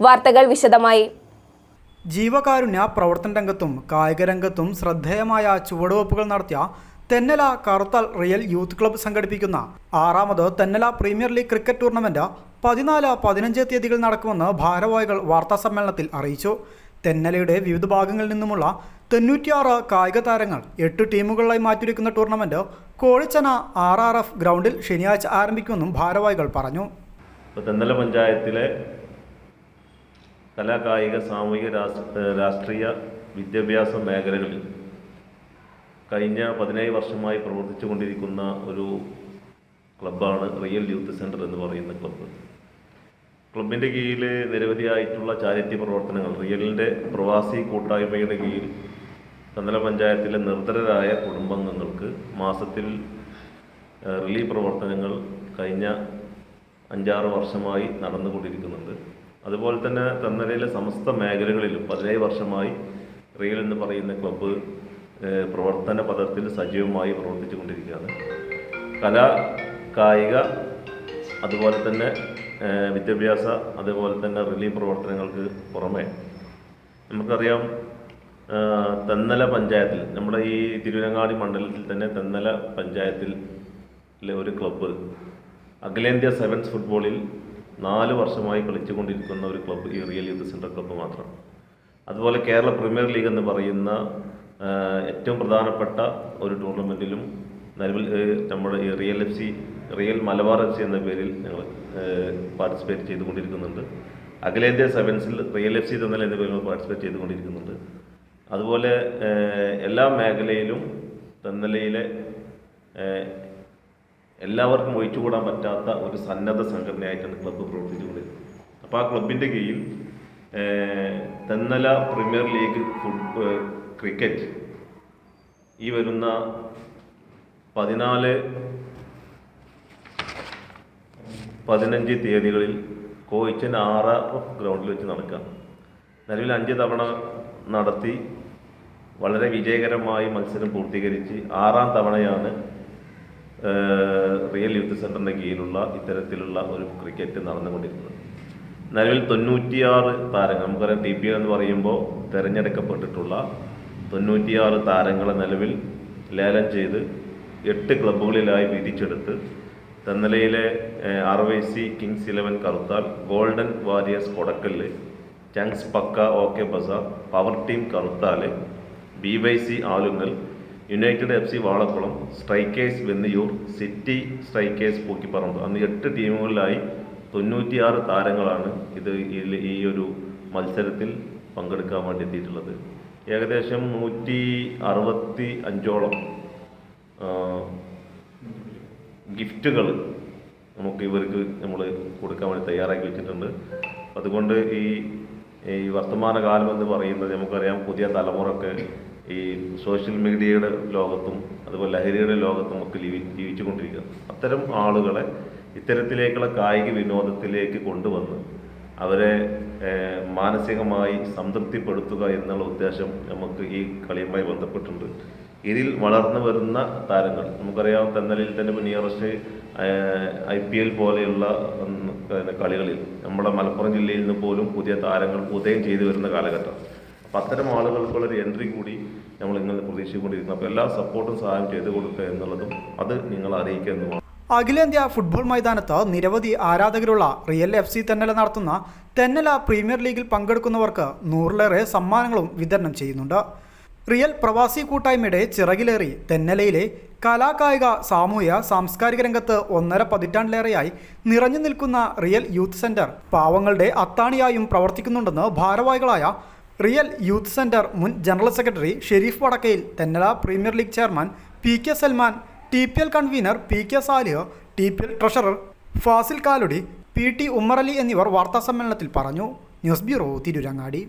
വാർത്തകൾ വിശദമായി. ജീവകാരുണ്യ പ്രവർത്തന രംഗത്തും കായിക രംഗത്തും ശ്രദ്ധേയമായ ചുവടുവയ്പ്പുകൾ നടത്തിയ Thennala Karuthal real youth club സംഘടിപ്പിക്കുന്ന ആറാമത് Thennala premier league cricket tournament പതിനാല് പതിനഞ്ച് തീയതികൾ നടക്കുമെന്ന് ഭാരവാഹികൾ വാർത്താ സമ്മേളനത്തിൽ അറിയിച്ചു. തെന്നലയുടെ വിവിധ ഭാഗങ്ങളിൽ നിന്നുമുള്ള തൊണ്ണൂറ്റിയാറ് കായിക താരങ്ങൾ എട്ട് ടീമുകളിലായി മാറ്റിവെക്കുന്ന tournament Kozhichena R R F ഗ്രൗണ്ടിൽ ശനിയാഴ്ച ആരംഭിക്കുമെന്നും ഭാരവാഹികൾ പറഞ്ഞു. ഇപ്പോൾ തെന്നല പഞ്ചായത്തിലെ കലാ കായിക സാമൂഹിക രാഷ്ട്രീയ വിദ്യാഭ്യാസ മേഖലകളിൽ കഴിഞ്ഞ പതിനേഴ് വർഷമായി പ്രവർത്തിച്ചു കൊണ്ടിരിക്കുന്ന ഒരു ക്ലബ്ബാണ് റിയൽ യൂത്ത് സെന്റർ എന്ന് പറയുന്ന ക്ലബ്ബ്. ക്ലബിന്റെ കീഴിൽ നിരവധിയായിട്ടുള്ള ചാരിറ്റി പ്രവർത്തനങ്ങൾ റിയലിന്റെ പ്രവാസി കൂട്ടായ്മയുടെ കീഴിൽ ചന്ദല പഞ്ചായത്തിലെ നിർധരരായ കുടുംബാംഗങ്ങൾക്ക് മാസത്തിൽ റിലീഫ് പ്രവർത്തനങ്ങൾ കഴിഞ്ഞ അഞ്ചാറ് വർഷമായി നടന്നുകൊണ്ടിരിക്കുന്നുണ്ട്. അതുപോലെ തന്നെ തെന്നലയിലെ സമസ്ത മേഖലകളിലും പതിനേഴ് വർഷമായി റിയൽ എന്ന് പറയുന്ന ക്ലബ്ബ് പ്രവർത്തന പദത്തിൽ സജീവമായി പ്രവർത്തിച്ചു കൊണ്ടിരിക്കുകയാണ് കല കായിക അതുപോലെ തന്നെ വിദ്യാഭ്യാസ അതുപോലെ തന്നെ റിലീഫ് പ്രവർത്തനങ്ങൾക്ക് പുറമെ നമുക്കറിയാം തെന്നല പഞ്ചായത്തിൽ നമ്മുടെ ഈ തിരുവനങ്ങാടി മണ്ഡലത്തിൽ തന്നെ തെന്നല പഞ്ചായത്തിൽ ഒരു ക്ലബ്ബ് അഖിലേന്ത്യാ സെവൻസ് ഫുട്ബോളിൽ നാല് വർഷമായി കളിച്ചുകൊണ്ടിരിക്കുന്ന ഒരു ക്ലബ്ബ് ഈ റിയൽ യൂത്ത് സെന്റർ ക്ലബ്ബ് മാത്രമാണ് അതുപോലെ കേരള പ്രീമിയർ ലീഗ് എന്ന് പറയുന്ന ഏറ്റവും പ്രധാനപ്പെട്ട ഒരു ടൂർണമെന്റിലും നിലവിൽ നമ്മുടെ ഈ real F C real Malabar F C എന്ന പേരിൽ ഞങ്ങൾ പാർട്ടിസിപ്പേറ്റ് ചെയ്തുകൊണ്ടിരിക്കുന്നുണ്ട്. അഖിലേന്ത്യാ സെവൻസിൽ റിയൽ എഫ് സി തന്നൽ എന്ന പേരിൽ പാർട്ടിസിപ്പേറ്റ് ചെയ്തുകൊണ്ടിരിക്കുന്നുണ്ട്. അതുപോലെ എല്ലാ മേഖലയിലും തെന്നലയിലെ എല്ലാവർക്കും ഒഴിച്ചുകൂടാൻ പറ്റാത്ത ഒരു സന്നദ്ധ സംഘടനയായിട്ടാണ് ക്ലബ്ബ് പ്രവർത്തിച്ചുകൊണ്ടിരുന്നത്. അപ്പോൾ ആ ക്ലബിന്റെ കീഴിൽ Thennala premier league foot cricket ഈ വരുന്ന പതിനാല് പതിനഞ്ച് തീയതികളിൽ കോയിച്ചൻ എഫ് ഗ്രൗണ്ടിൽ വെച്ച് നടക്കാം നിലവിൽ അഞ്ച് തവണ നടത്തി വളരെ വിജയകരമായി മത്സരം പൂർത്തീകരിച്ച് ആറാം തവണയാണ് റിയൽ യൂത്ത് സെന്ററിന്റെ കീഴിലുള്ള ഇത്തരത്തിലുള്ള ഒരു ക്രിക്കറ്റ് നടന്നുകൊണ്ടിരുന്നത് നിലവിൽ തൊണ്ണൂറ്റിയാറ് താരങ്ങൾ നമുക്കറിയാം ടി പി എൽ എന്ന് പറയുമ്പോൾ തിരഞ്ഞെടുക്കപ്പെട്ടിട്ടുള്ള തൊണ്ണൂറ്റിയാറ് താരങ്ങളെ നിലവിൽ ലേലം ചെയ്ത് എട്ട് ക്ലബ്ബുകളിലായി വിരിച്ചെടുത്ത് തെന്നലയിലെ R Y C kings eleven Karuthal golden warriors Kodakkal chunks പക്ക okay Bazar power team Karuthal B Y C Alungal united F C Valakkulam strikers Venniyur city strikers Pookkiparamba. അന്ന് എട്ട് ടീമുകളിലായി തൊണ്ണൂറ്റിയാറ് താരങ്ങളാണ് ഇത് ഈ ഒരു മത്സരത്തിൽ പങ്കെടുക്കാൻ വേണ്ടി എത്തിയിട്ടുള്ളത്. ഏകദേശം നൂറ്റി അറുപത്തി അഞ്ചോളം ഗിഫ്റ്റുകൾ നമുക്ക് ഇവർക്ക് നമ്മൾ കൊടുക്കാൻ വേണ്ടി തയ്യാറാക്കി വെച്ചിട്ടുണ്ട്. അതുകൊണ്ട് ഈ ഈ വർത്തമാന കാലം എന്ന് പറയുന്നത് നമുക്കറിയാം പുതിയ തലമുറയ്ക്ക് ഈ സോഷ്യൽ മീഡിയയുടെ ലോകത്തും അതുപോലെ ലഹരിയുടെ ലോകത്തും ഒക്കെ ജീവിച്ചു ജീവിച്ചുകൊണ്ടിരിക്കുക അത്തരം ആളുകളെ ഇത്തരത്തിലേക്കുള്ള കായിക വിനോദത്തിലേക്ക് കൊണ്ടുവന്ന് അവരെ മാനസികമായി സംതൃപ്തിപ്പെടുത്തുക എന്നുള്ള ഉദ്ദേശം നമുക്ക് ഈ കളിയുമായി ബന്ധപ്പെട്ടുണ്ട് ഇതിൽ വളർന്നു വരുന്ന താരങ്ങൾ. നമുക്കറിയാം തെന്നലിൽ തന്നെ നിയറസ്റ്റ് ഐ പി എൽ പോലെയുള്ള കളികളിൽ നമ്മുടെ മലപ്പുറം ജില്ലയിൽ നിന്ന് പോലും പുതിയ താരങ്ങൾ ഉദയം ചെയ്തു വരുന്ന കാലഘട്ടം. അപ്പം അത്തരം ആളുകൾക്കുള്ള ഒരു എൻട്രി കൂടി നമ്മൾ ഇങ്ങനെ പ്രതീക്ഷിച്ചുകൊണ്ടിരിക്കുന്നു. അപ്പോൾ എല്ലാ സപ്പോർട്ടും സഹായം ചെയ്തു കൊടുക്കുക എന്നുള്ളതും അത് നിങ്ങൾ അറിയിക്കുക എന്നുമാണ് അഖിലേന്ത്യാ ഫുട്ബോൾ മൈതാനത്ത് നിരവധി ആരാധകരുള്ള റിയൽ എഫ് സി തെന്നല നടത്തുന്ന തെന്നല പ്രീമിയർ ലീഗിൽ പങ്കെടുക്കുന്നവർക്ക് നൂറിലേറെ സമ്മാനങ്ങളും വിതരണം ചെയ്യുന്നുണ്ട്. റിയൽ പ്രവാസി കൂട്ടായ്മയുടെ ചിറകിലേറി തെന്നലയിലെ കലാകായിക സാമൂഹ്യ സാംസ്കാരിക രംഗത്ത് ഒന്നര പതിറ്റാണ്ടിലേറെയായി നിറഞ്ഞു നിൽക്കുന്ന റിയൽ യൂത്ത് സെന്റർ പാവങ്ങളുടെ അത്താണിയായും പ്രവർത്തിക്കുന്നുണ്ടെന്ന് ഭാരവാഹികളായ റിയൽ യൂത്ത് സെന്റർ മുൻ general secretary Shareef Vadakkayil Thennala premier league chairman P K Salman T P L convener P K Salih T P L treasurer Fasil Kaludi P T Ummerali എന്നിവർ വാർത്താസമ്മേളനത്തിൽ പറഞ്ഞു. News bureau Tirurangadi.